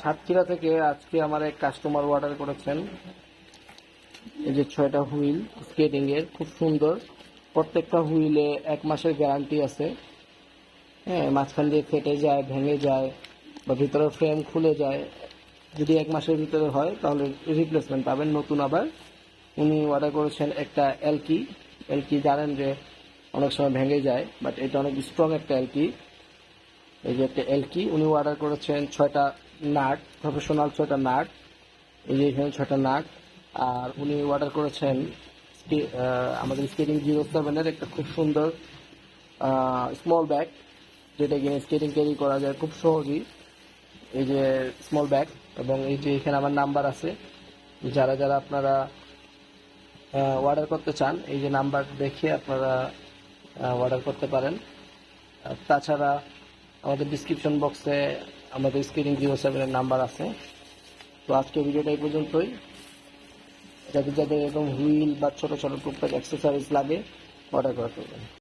সাতক্ষীরা থেকে আজকে আমার এক কাস্টমার অর্ডার করেছেন। এই যে ছয়টা হুইল স্কেটিং এর, খুব সুন্দর। প্রত্যেকটা হুইলে এক মাসের গ্যারান্টি আছে। হ্যাঁ মাঝখান দিয়ে ফেটে যায়, ভেঙে যায়, বা ভিতরে ফ্রেম খুলে যায়। যদি এক মাসের ভিতরে হয়, তাহলে রিপ্লেসমেন্ট পাবেন। নতুন আবার। উনি অর্ডার করেছেন একটা এলকি এলকি জানেন যে অনেক সময় ভেঙে যায় বাট এটা অনেক স্ট্রং একটা এলকি এই যে একটা এলকি উনি অর্ডার করেছেন ছয়টা নাট প্রফেশনাল ছয়টা নাট, এই যে এখানে ছয়টা নাট, আর উনি অর্ডার করেছেন আমাদের স্কেটিং জিরো সেভেনের একটা খুব সুন্দর স্মল ব্যাগ যেটা কিনে স্কেটিং ক্যারি করা যায় খুব সহজেই, এই যে স্মল ব্যাগ এবং এই যে এখানে আমার নাম্বার আছে, যারা যারা আপনারা অর্ডার করতে চান, এই যে নাম্বার দেখে আপনারা অর্ডার করতে পারেন। তাছাড়া আমাদের ডিসক্রিপশন বক্সে আমাদের স্ক্রিনিং জিরো সেভেনের নাম্বার আছে। তো আজকে ভিডিওটা এই পর্যন্তই। যাদের যাদের এরকম হুইল বা ছোটো ছোটো টুকটাক অ্যাক্সেসরিজ লাগে অর্ডার করা ফেলবেন।